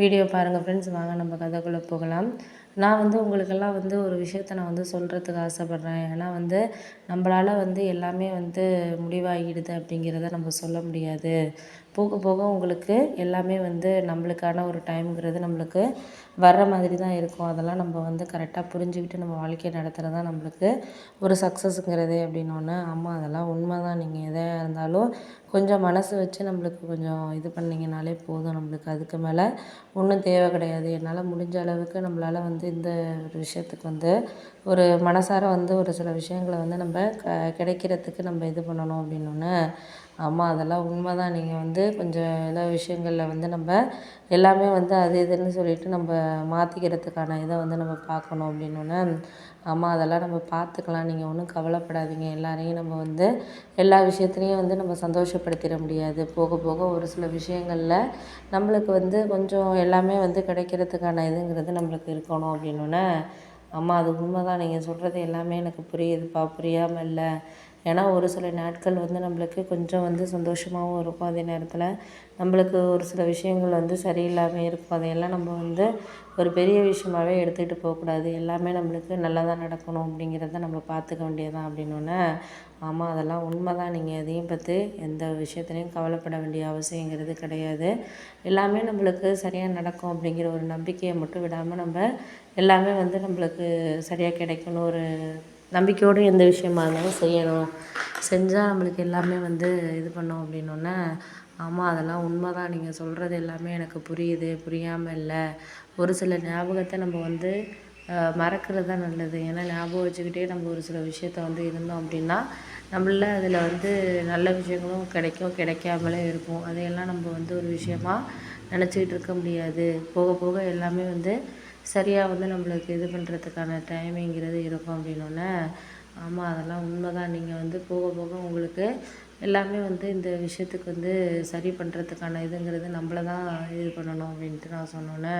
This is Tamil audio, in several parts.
வீடியோ பாருங்கள் ஃப்ரெண்ட்ஸ் வாங்க நம்ம கதைக்குள்ளே போகலாம். நான் வந்து உங்களுக்கெல்லாம் வந்து ஒரு விஷயத்த நான் வந்து சொல்கிறதுக்கு ஆசைப்பட்றேன். ஏன்னா வந்து நம்மளால் வந்து எல்லாமே வந்து முடிவாகிடுது அப்படிங்கிறத நம்ம சொல்ல முடியாது. போக போக உங்களுக்கு எல்லாமே வந்து நம்மளுக்கான ஒரு டைம்ங்கிறது நம்மளுக்கு வர்ற மாதிரி தான் இருக்கும். அதெல்லாம் நம்ம வந்து கரெக்டாக புரிஞ்சுக்கிட்டு நம்ம வாழ்க்கையை நடத்துகிறது தான் நம்மளுக்கு ஒரு சக்ஸஸுங்கிறது அப்படின்னோடனே அம்மா அதெல்லாம் உண்மை தான் நீங்கள் எதாக இருந்தாலும் கொஞ்சம் மனசு வச்சு நம்மளுக்கு கொஞ்சம் இது பண்ணிங்கனாலே போதும். நம்மளுக்கு அதுக்கு மேலே ஒன்றும் தேவை கிடையாது. என்னால் முடிஞ்ச அளவுக்கு நம்மளால் வந்து இந்த ஒரு விஷயத்துக்கு வந்து ஒரு மனசார வந்து ஒரு சில விஷயங்களை வந்து நம்ம க கிடைக்கிறதுக்கு நம்ம இது பண்ணணும் அப்படின்னோடனே ஆமாம் அதெல்லாம் உண்மை தான் நீங்கள் வந்து கொஞ்சம் எல்லா விஷயங்களில் வந்து நம்ம எல்லாமே வந்து அது இதுன்னு சொல்லிட்டு நம்ம மாற்றிக்கிறதுக்கான இதை வந்து நம்ம பார்க்கணும் அப்படின்னோடனே ஆமாம் அதெல்லாம் நம்ம பார்த்துக்கலாம். நீங்கள் ஒன்றும் கவலைப்படாதீங்க. எல்லாரையும் நம்ம வந்து எல்லா விஷயத்துலையும் வந்து நம்ம சந்தோஷப்படுத்திட முடியாது. போக போக ஒரு சில விஷயங்களில் நம்மளுக்கு வந்து கொஞ்சம் எல்லாமே வந்து கிடைக்கிறதுக்கான இதுங்கிறது நம்மளுக்கு இருக்கணும் அப்படின்னோடனே ஆமாம் அது உண்மை தான் நீங்கள் சொல்கிறது எல்லாமே எனக்கு புரியுதுப்பா. புரியாமல் இல்லை. ஏன்னா ஒரு சில நாட்கள் வந்து நம்மளுக்கு கொஞ்சம் வந்து சந்தோஷமாகவும் இருக்கும். அதே நேரத்தில் நம்மளுக்கு ஒரு சில விஷயங்கள் வந்து சரியில்லாமல் இருக்கும். அதையெல்லாம் நம்ம வந்து ஒரு பெரிய விஷயமாகவே எடுத்துக்கிட்டு போகக்கூடாது. எல்லாமே நம்மளுக்கு நல்லதாக நடக்கணும் அப்படிங்கிறத நம்ம பார்த்துக்க வேண்டியதான் அப்படின்னோடனே ஆமாம் அதெல்லாம் உண்மை தான் நீங்கள் எதையும் பற்றி எந்த விஷயத்துலையும் கவலைப்பட வேண்டிய அவசியங்கிறது கிடையாது. எல்லாமே நம்மளுக்கு சரியாக நடக்கும் அப்படிங்கிற ஒரு நம்பிக்கையை மட்டும் விடாமல் நம்ம எல்லாமே வந்து நம்மளுக்கு சரியாக கிடைக்கணும். ஒரு நம்பிக்கையோடு எந்த விஷயமா இருந்தாலும் செய்யணும். செஞ்சால் நம்மளுக்கு எல்லாமே வந்து இது பண்ணோம் அப்படின்னோடனே ஆமாம் அதெல்லாம் உண்மை தான் நீங்கள் சொல்கிறது எல்லாமே எனக்கு புரியுது. புரியாமல் இல்லை. ஒரு சில ஞாபகத்தை நம்ம வந்து மறக்கிறது தான் நல்லது. ஏன்னா ஞாபகம் வச்சுக்கிட்டே நம்ம ஒரு சில விஷயத்த வந்து இருந்தோம் அப்படின்னா நம்மள அதில் வந்து நல்ல விஷயங்களும் கிடைக்கும். கிடைக்காமலே இருக்கும். அதையெல்லாம் நம்ம வந்து ஒரு விஷயமா நினச்சிக்கிட்டு இருக்க முடியாது. போக போக எல்லாமே வந்து சரியாக வந்து நம்மளுக்கு இது பண்ணுறதுக்கான டைமிங்கிறது இருக்கும் அப்படின்னோடனே ஆமாம் அதெல்லாம் உண்மை தான் நீங்கள் வந்து போக போக உங்களுக்கு எல்லாமே வந்து இந்த விஷயத்துக்கு வந்து சரி பண்ணுறதுக்கான இதுங்கிறது நம்மள தான் இது பண்ணணும் அப்படின்ட்டு நான் சொன்னோன்னே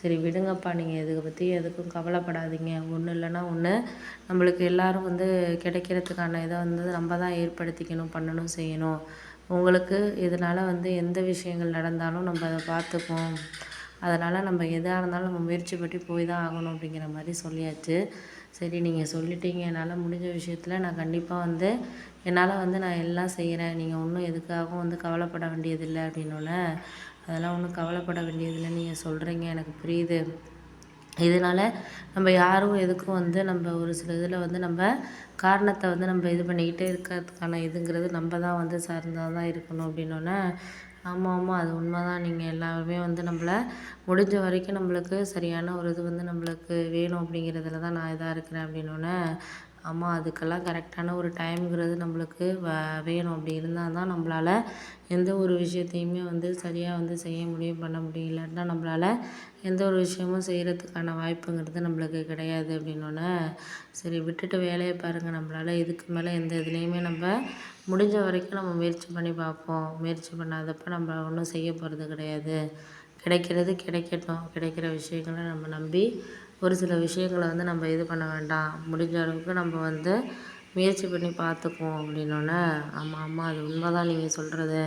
சரி விடுங்கப்பா நீங்கள் இதை பற்றி எதுக்கும் கவலைப்படாதீங்க. ஒன்றும் இல்லைன்னா ஒன்று நம்மளுக்கு எல்லோரும் வந்து கிடைக்கிறதுக்கான இதை வந்து நம்ம தான் ஏற்படுத்திக்கணும் பண்ணணும் செய்யணும். உங்களுக்கு இதனால் வந்து எந்த விஷயங்கள் நடந்தாலும் நம்ம அதை பார்த்துப்போம். அதனால் நம்ம எதாக இருந்தாலும் நம்ம முயற்சி பற்றி போய் தான் ஆகணும் அப்படிங்கிற மாதிரி சொல்லியாச்சு. சரி நீங்கள் சொல்லிட்டீங்க. என்னால் முடிஞ்ச விஷயத்தில் நான் கண்டிப்பாக வந்து என்னால் வந்து நான் எல்லாம் செய்கிறேன் நீங்கள் ஒன்றும் எதுக்காகவும் வந்து கவலைப்பட வேண்டியதில்லை அப்படின்னோடனே அதெல்லாம் ஒன்றும் கவலைப்பட வேண்டியதில்லை. நீங்கள் சொல்கிறீங்க எனக்கு புரியுது. இதனால் நம்ம யாரும் எதுக்கும் வந்து நம்ம ஒரு சில இதில் வந்து நம்ம காரணத்தை வந்து நம்ம இது பண்ணிக்கிட்டே இருக்கிறதுக்கான இதுங்கிறது நம்ம தான் வந்து சார்ந்தால் தான் இருக்கணும் அப்படின்னோடனே ஆமாம் ஆமாம் அது உண்மை தான் நீங்கள் எல்லாருமே வந்து நம்மள முடிஞ்ச வரைக்கும் நம்மளுக்கு சரியான ஒரு இது வந்து நம்மளுக்கு வேணும் அப்படிங்கிறதுல தான் நான் இதாக இருக்கிறேன் அப்படின்னோடனே ஆமாம் அதுக்கெல்லாம் கரெக்டான ஒரு டைம்ங்கிறது நம்மளுக்கு வ வேணும். அப்படி இருந்தால் தான் நம்மளால் எந்த ஒரு விஷயத்தையுமே வந்து சரியாக வந்து செய்ய முடியும் பண்ண முடியும். இல்லாட்டினா நம்மளால எந்த ஒரு விஷயமும் செய்கிறதுக்கான வாய்ப்புங்கிறது நம்மளுக்கு கிடையாது அப்படின்னோடனே சரி விட்டுட்டு வேலையை பாருங்கள் நம்மளால் இதுக்கு மேலே எந்த இதுலேயுமே நம்ம முடிஞ்ச வரைக்கும் நம்ம முயற்சி பண்ணி பார்ப்போம். முயற்சி பண்ணாதப்போ நம்ம ஒன்றும் செய்ய போகிறது கிடையாது. கிடைக்கிறது கிடைக்கட்டும். கிடைக்கிற விஷயங்களை நம்ம நம்பி ஒரு சில விஷயங்களை வந்து நம்ம இது பண்ண வேண்டாம். முடிஞ்ச அளவுக்கு நம்ம வந்து முயற்சி பண்ணி பார்த்துக்குவோம் அப்படின்னோடனே ஆமாம் ஆமாம் அது உண்மை தான் நீங்கள் சொல்கிறது